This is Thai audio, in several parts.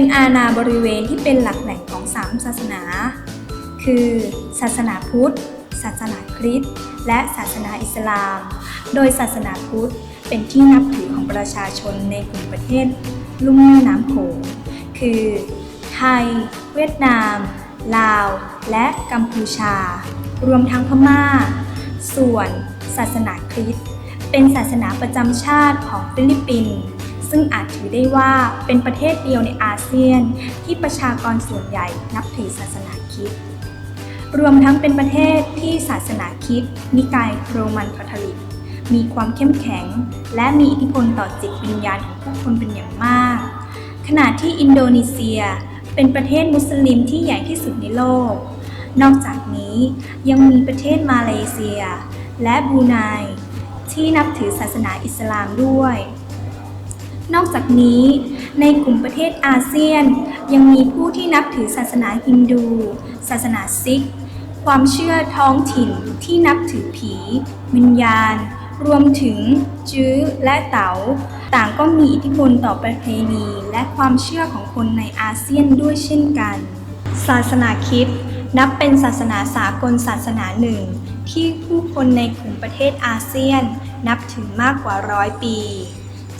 เป็นอาณาบริเวณที่เป็นหลักแหล่งของสามศาสนา คือศาสนาพุทธ ศาสนาคริสต์และศาสนาอิสลาม โดยศาสนาพุทธเป็นที่นับถือของประชาชนในกลุ่มประเทศลุ่มแม่น้ำโขง คือ ไทย เวียดนาม ลาว และกัมพูชา รวมทั้งพม่า ส่วน ศาสนาคริสต์เป็นศาสนาประจำชาติของฟิลิปปินส์ ซึ่งอาจถือได้ว่าเป็นประเทศเดียวในอาเซียน ที่ประชากรส่วนใหญ่นับถือศาสนาคริสต์รวมทั้งเป็นประเทศที่ศาสนาคริสต์นิกายโรมันคาทอลิก มีความเข้มแข็ง และมีอิทธิพลต่อจิตวิญญาณของผู้คนเป็นอย่างมาก ขณะที่อินโดนีเซีย เป็นประเทศมุสลิมที่ใหญ่ที่สุดในโลก นอกจากนี้ยังมีประเทศมาเลเซีย และบรูไนที่นับถือศาสนาอิสลามด้วย นอกจากนี้ในกลุ่มประเทศอาเซียน ยังมีผู้ที่นับถือศาสนาฮินดู ศาสนาซิก ความเชื่อท้องถิ่นที่นับถือผี วิญญาณ รวมถึงจื้อและเต๋า ต่างก็มีอิทธิพลต่อประเพณีและความเชื่อของคนในอาเซียนด้วยเช่นกัน ศาสนาคริสต์นับเป็นศาสนาสากลศาสนาหนึ่ง ที่ผู้คนในกลุ่มประเทศอาเซียน นับถือมากกว่าร้อยปี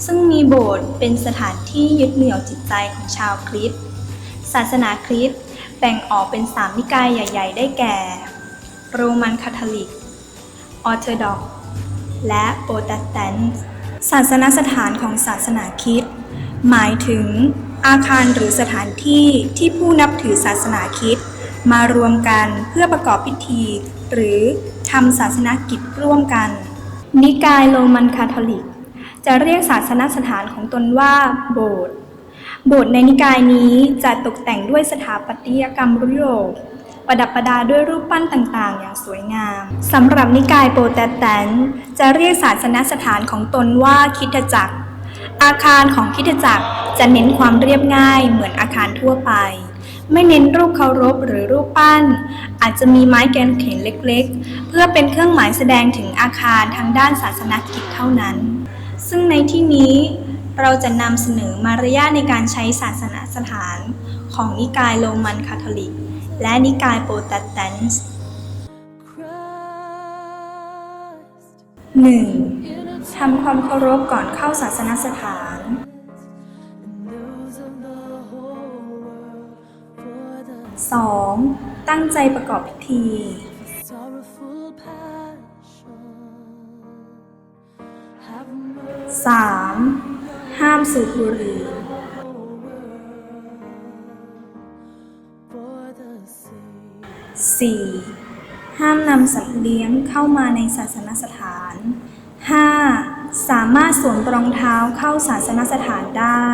ซึ่งมีโบสถ์เป็นสถานที่ยึดเหนี่ยวจิตใจของชาวคริสต์ศาสนาคริสต์แบ่งออกเป็นสามนิกายใหญ่ ๆ ได้แก่ โรมันคาทอลิก ออร์โธดอกและโปรเตสแตนต์ศาสนสถานของศาสนาคริสต์หมายถึงอาคารหรือสถานที่ที่ผู้นับถือศาสนาคริสต์มารวมกันเพื่อประกอบพิธี หรือทำศาสนกิจร่วมกัน นิกายโรมันคาทอลิก จะเรียกศาสนสถานของตนว่าโบสถ์ โบสถ์ในนิกายนี้จะตกแต่งด้วยสถาปัตยกรรมยุโรปประดับประดาด้วยรูปปั้นต่างๆ อย่างสวยงามสำหรับนิกายโปรเตสแตนต์จะเรียกศาสนสถานของตนว่าคิดจักร อาคารของคิดจักรจะเน้นความเรียบง่ายเหมือนอาคารทั่วไป ไม่เน้นรูปเคารพหรือรูปปั้น อาจจะมีไม้แกนเขียนเล็กๆ เพื่อเป็นเครื่องหมายแสดงถึงอาคารทางด้านศาสนกิจเท่านั้น ซึ่งในที่นี้เราจะนำเสนอมารยาทในการใช้ศาสนสถานของนิกายโรมันคาทอลิก และนิกายโปรเตสแตนต์ 1. ทำความเคารพก่อนเข้าศาสนสถาน 2. ตั้งใจประกอบพิธีามสูบบุหรี่ for the sake 4. ห้ามนำสัตว์เลี้ยงเข้ามาในศาสนสถาน 5. สามารถสวมรองเท้าเข้าศาสนสถานได้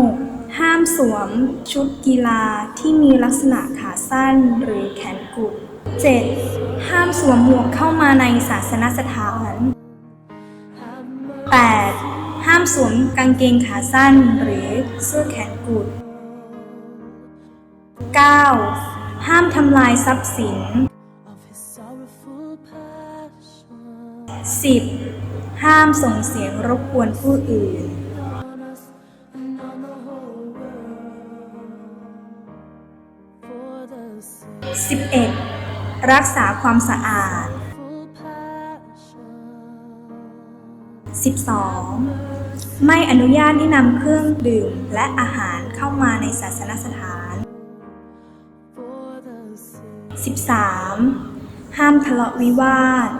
6. ห้ามสวมชุดกีฬาที่มีลักษณะขาสั้นหรือแขนกุด 7. ห้ามสวมหมวกเข้ามาในศาสนสถาน 8. ห้ามสวมกางเกงขาสั้นหรือเสื้อแขนกุด 9. ห้ามทำลายทรัพย์สิน 10. ห้ามส่งเสียงรบกวนผู้อื่น on us and on the whole world for the sake 11. รักษาความสะอาด full passion 12. ไม่อนุญาตให้นำเครื่องดื่มและอาหารเข้ามาในศาสนสถาน 13. ห้ามทะเลาะวิวาท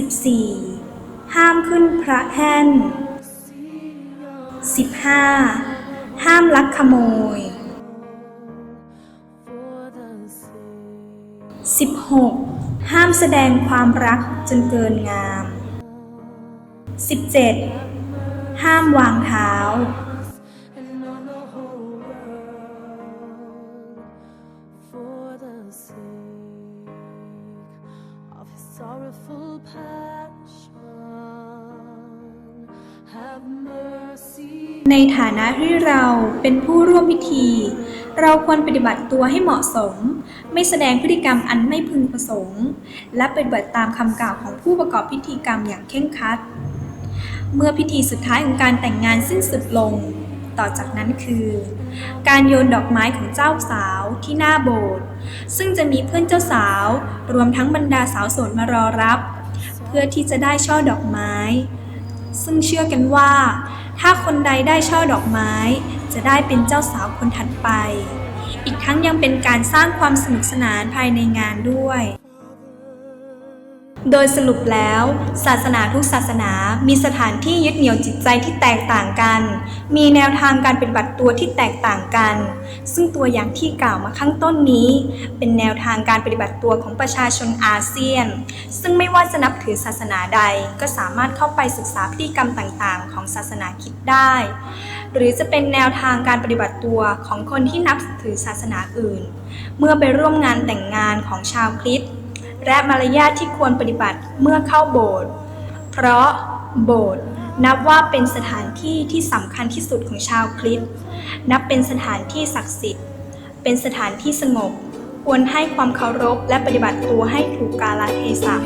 14. ห้ามขึ้นพระแท่น 15. ห้ามลักขโมย 16. ห้ามแสดงความรักจนเกินงาม 17. ห้ามวางเท้า sorrowful passion. Have mercy ในฐานะที่เราเป็นผู้ร่วมพิธี เราควรปฏิบัติตัวให้เหมาะสม ไม่แสดงพฤติกรรมอันไม่พึงประสงค์ และปฏิบัติตามคำกล่าวของผู้ประกอบพิธีกรรมอย่างเคร่งครัด เมื่อพิธีสุดท้ายของการแต่งงานสิ้นสุดลง ต่อจากนั้นคือ การโยนดอกไม้ของเจ้าสาวที่หน้าโบสถ์ซึ่งจะมีเพื่อนเจ้าสาว รวมทั้งบรรดาสาวโสดมารอรับ เพื่อที่จะได้ช่อดอกไม้ ซึ่งเชื่อกันว่า ถ้าคนใดได้ช่อดอกไม้ จะได้เป็นเจ้าสาวคนถัดไป อีกทั้งยังเป็นการสร้างความสนุกสนานภายในงานด้วย โดยสรุปแล้ว ศาสนาทุกศาสนา มีสถานที่ยึดเหนี่ยวจิตใจที่แตกต่างกัน มีแนวทางการปฏิบัติตัวที่แตกต่างกัน ซึ่งตัวอย่างที่กล่าวมาข้างต้นนี้ เป็นแนวทางการปฏิบัติตัวของประชาชนอาเซียน ซึ่งไม่ว่าจะนับถือศาสนาใดก็สามารถเข้าไปศึกษาพฤติกรรมต่างๆ ของศาสนาคริดได้ หรือจะเป็นแนวทางการปฏิบัติตัวของคนที่นับถือศาสนาอื่น เมื่อไปร่วมงานแต่งงานของชาวคริสต์ และมารยาทที่ควรปฏิบัติเมื่อเข้าโบสถ์ เพราะโบสถ์นับว่าเป็นสถานที่ที่สำคัญที่สุดของชาวคริสต์นับเป็นสถานที่ศักดิ์สิทธิ์ เป็นสถานที่สงบ ควรให้ความเคารพและปฏิบัติตัวให้ถูกกาลเทศะ